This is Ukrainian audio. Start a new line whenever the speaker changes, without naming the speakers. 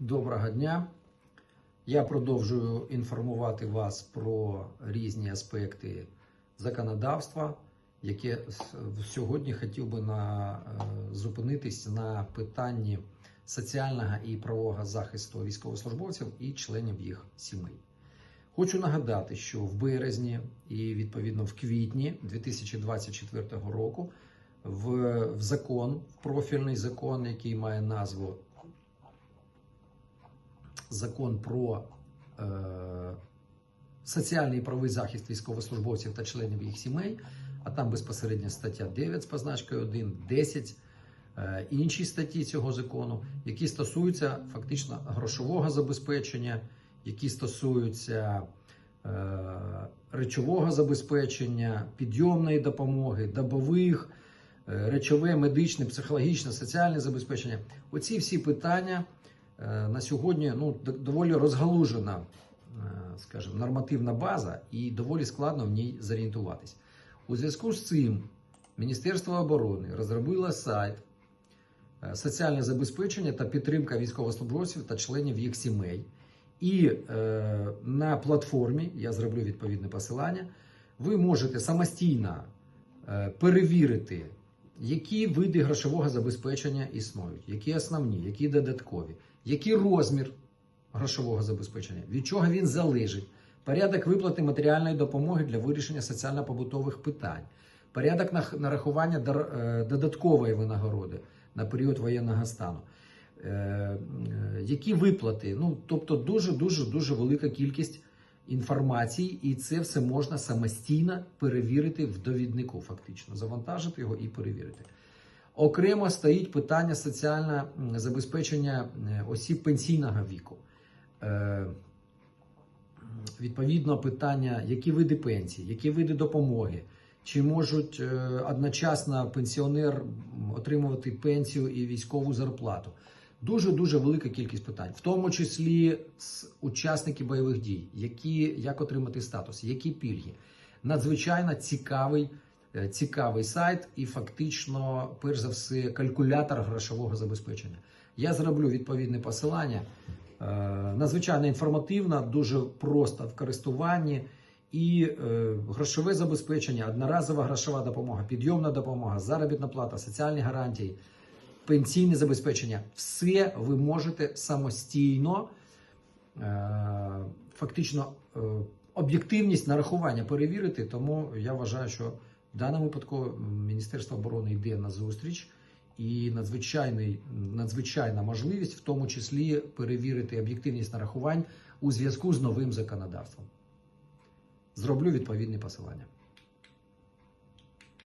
Доброго дня. Я продовжую інформувати вас про різні аспекти законодавства, яке сьогодні хотів би на, е, зупинитись на питанні соціального і правового захисту військовослужбовців і членів їх сімей. Хочу нагадати, що в березні і відповідно в квітні 2024 року в, в закон, в профільний закон, який має назву закон про е, соціальний і правовий захист військовослужбовців та членів їх сімей, а там безпосередньо стаття 9 з позначкою 1, 10, е, інші статті цього закону, які стосуються фактично грошового забезпечення, які стосуються е, речового забезпечення, підйомної допомоги, добових, е, речове, медичне, психологічне, соціальне забезпечення. Оці всі питання на сьогодні ну, доволі розгалужена, е, скажімо, нормативна база, і доволі складно в ній зорієнтуватись. У зв'язку з цим Міністерство оборони розробило сайт е, соціальне забезпечення та підтримка військовослужбовців та членів їх сімей. І е, на платформі, я зроблю відповідне посилання, ви можете самостійно е, перевірити, які види грошового забезпечення існують, які основні, які додаткові, який розмір грошового забезпечення, від чого він залежить, порядок виплати матеріальної допомоги для вирішення соціально-побутових питань, порядок нарахування е, додаткової винагороди на період воєнного стану. Е, е, Які виплати? Ну, тобто дуже дуже дуже велика кількість інформації, і це все можна самостійно перевірити в довіднику, фактично, завантажити його і перевірити. Окремо стоїть питання соціального забезпечення е, осіб пенсійного віку. Е, Відповідно, питання, які види пенсії, які види допомоги, чи можуть е, одночасно пенсіонер отримувати пенсію і військову зарплату. Дуже дуже велика кількість питань, в тому числі з учасники бойових дій, які як отримати статус, які пільги. Надзвичайно цікавий, цікавий сайт, і фактично, перш за все, калькулятор грошового забезпечення. Я зроблю відповідне посилання. Е, Надзвичайно інформативна, дуже просто в користуванні. І е, грошове забезпечення, одноразова грошова допомога, підйомна допомога, заробітна плата, соціальні гарантії, пенсійне забезпечення все ви можете самостійно, е, фактично, е, об'єктивність нарахування перевірити. Тому я вважаю, що в даному випадку Міністерство оборони йде на зустріч. І надзвичайний, надзвичайна можливість, в тому числі перевірити об'єктивність нарахувань у зв'язку з новим законодавством. Зроблю відповідне посилання.